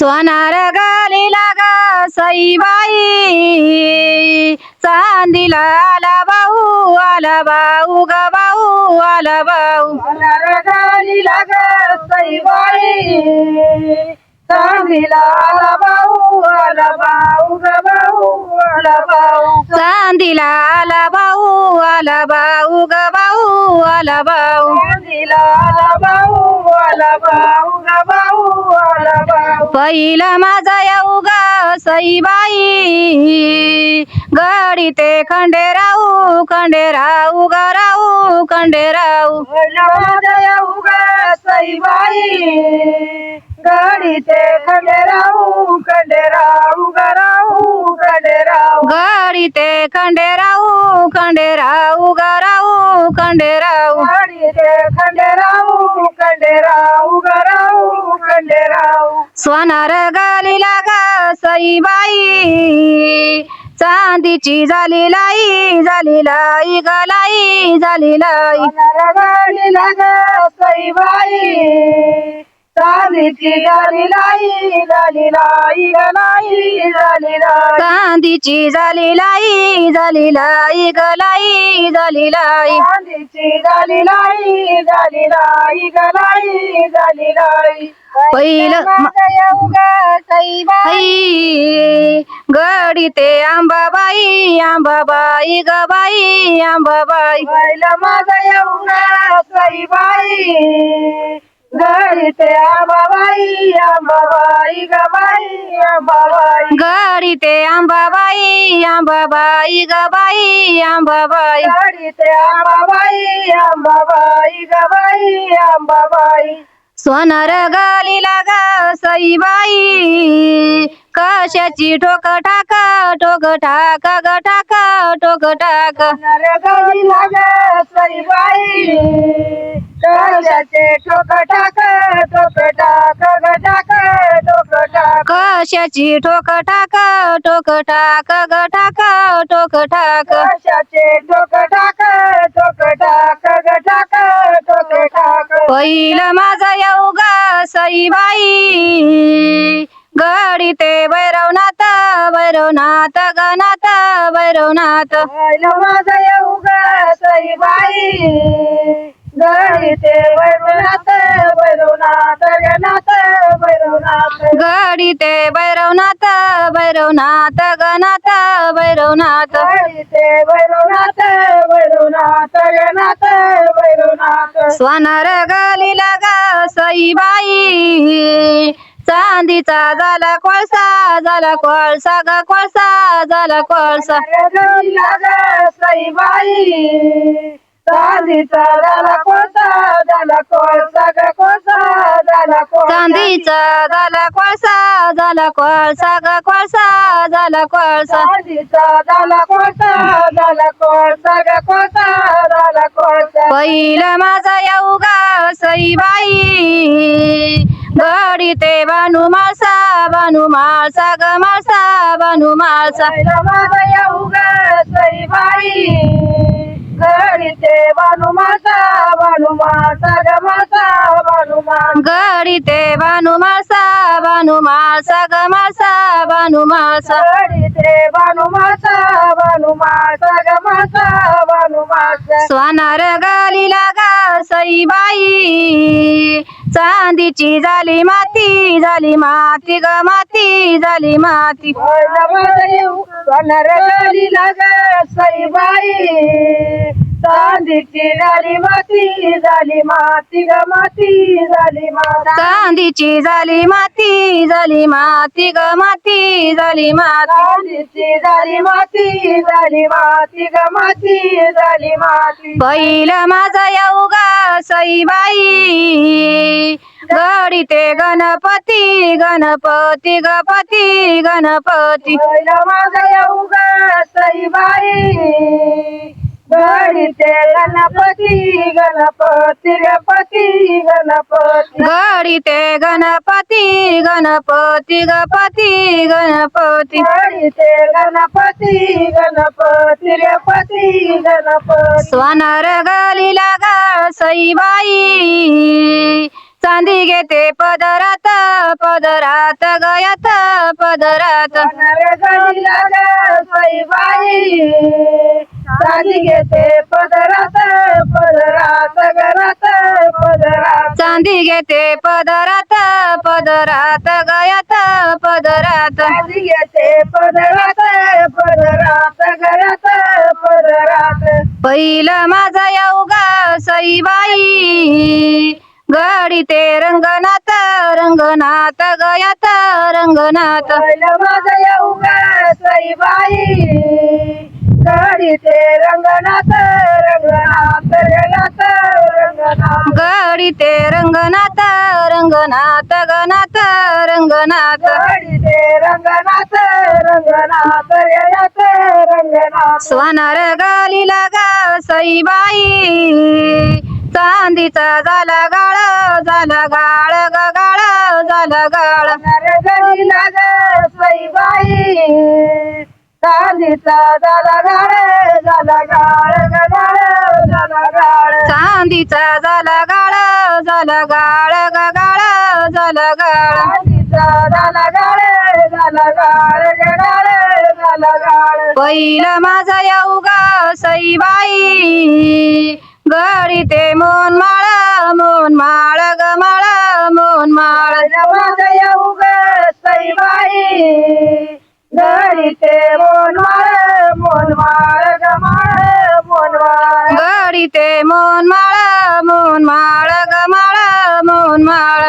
सोनार गालीला गा सईबाई. चांदीला आला भाऊ आला भाऊ ग भाऊ आला भाऊ. गालीला ग सईबाई. चांदीला आला भाऊ आला भाऊ ग भाऊ आला भाऊ चांदीला आला भाऊ आला भाऊ ग भाऊ आला भाऊ. पहिला माझा येऊ ग सईबाई. गडी ते खंडेराऊ खंडेराऊ ग राऊ खंडेराऊ माझ्या उगा सईबाई. गाडी ते खंडेराऊ खंडेराऊ गराऊ खंडेराऊ गडी ते खंडेराऊ खंडेराऊ ग राऊ खंडेराऊ सोनार गालीला ग सईबाई चांदीची झाली लाई झाली लाई गलाई लाई झाली लाई. गाडी लाग सईबाई चांदीची गाडी लाई झाली लाई ग लाई झाली लाई चांदीची झाली लाई झाली लाई ग लाई झाली लाई चांदीची झाली लाई झाली लाई ग लाई झाली लाई पहिलं आई गडी ते आंबाबाई आंबाबाई ग बाई आंबाबाई. पहिलं माझं सईबाई घरी ते आंबाबाई आंबाबाई ग बाई आंबाबाई गडी ते आंबाबाई आंबाबाई ग बाई आंबाबाई घरी ते आंबाबाई आंबाबाई ग बाई आंबाबाई सोनार गालीला ग सईबाई. कशाची ठोक ठाक ठोक ठाक ग ठाक ठोक ठाक. सईबाई. कशाचे ठोक टाक ठोक टाक ग टाक ठोक टाक. कशाची ठोक ठाक ठोक ठाक ग ठाक ठोक ठाक कशाचे ठोक टाक ठोक टाक ग टाक ठोक टाक. पहिलं माझं येऊ ग सईबाई गडी ते भैरवनाथ भैरवनाथ गनाथ भैरवनाथ. पहिलं माझं येऊ ग सईबाई गडी ते भैरवनाथ भैरवनाथ गनाथ भैरवनाथ गडी ते वैभवनाथ वैभवनाथ गणाथ वैभवनाथ स्वानार गालीला ग सईबाई. चांदीचा झाला कोळसा झाला कोळसा ग कोळसा झाला कोळसा. सईबाई. चांदीचा झाला कोळसा झाला कोळसा ग कोळसा झाला कोळसा. चांदीचा झाला कोळसा झाला कोळसा ग कोळसा झाला कोळसा. चांदीचा झाला कोळसा झाला कोळसा ग कोळसा झाला कोळसा. पहिलं माझा येऊ ग सईबाई गडी ते बानू माळसा बानू माळसा ग माळसा बानू माळसा पहिला माझा येऊ ग सईबाई ते बानू माळसा बानू माळसा ग माळसा बानू घडी ते बानू माता बानू माता ग माता बानू माता स्वानार गालीला गा सईबाई. चांदीची झाली माती झाली माती ग माती झाली माती. पहिला माझा येऊ सोनार गडीला ग सईबाई. चांदीची झाली माती झाली माती ग माती झाली माता. चांदीची झाली माती झाली माती ग माती झाली माती. चांदीची झाली माती झाली माती ग माती झाली माती. पहिलं माझं येऊ गा सईबाई. गडी ते गणपती गणपती गपती गणपती. पहिला माझा येऊ ग सईबाई. घडी ते गणपती गणपती गणपती गणपती. गडी ते गणपती गणपती गणपती. घडी ते गणपती गणपती गणपती गणपती. स्वानार गालीला गा सईबाई चांदी घेते पदरात पदरात गयात पदरात. सईबाई साडी घेते पदरात पदरात पदरात. चांदी घेते पदरात पदरात गयात पदरात. साडी घेते पदरात पदरात पदरात. पहिलं माझा येऊगा सईबाई. गडी ते रंगनाथ रंगनाथ गयात रंगनाथ. माझं येऊ ग सईबाई. गाडीचे रंगनाथ रंगनाथ रंगनाथ रंगनाथ. गडी ते रंगनाथ रंगनाथ गनाथ रंगनाथ. गाडीचे रंगनाथ रंगनाथ रंगनाथ रंगनाथ. स्वानार गालीला गा सईबाई. चांदीचा झाला गाळ झाला गाळ गाळ झाला गाळ. गडीला ग सईबाई. चांदीचा झाला गाळ झाला गाळ गाळ झाला गाळ. चांदीचा झाला गाळ झाला गाळ ग गाळ झाला गाळ. चांदीचा झाला गाळ झाला गाळ गाळ झाला गाळ. पहिलं माझा येऊ गा सईबाई गडी ते मोन ते मोनमाळ मोनमाळ गमाळ मोनमाळ गडी ते मोन माळ मोन माळ ग मोन माळ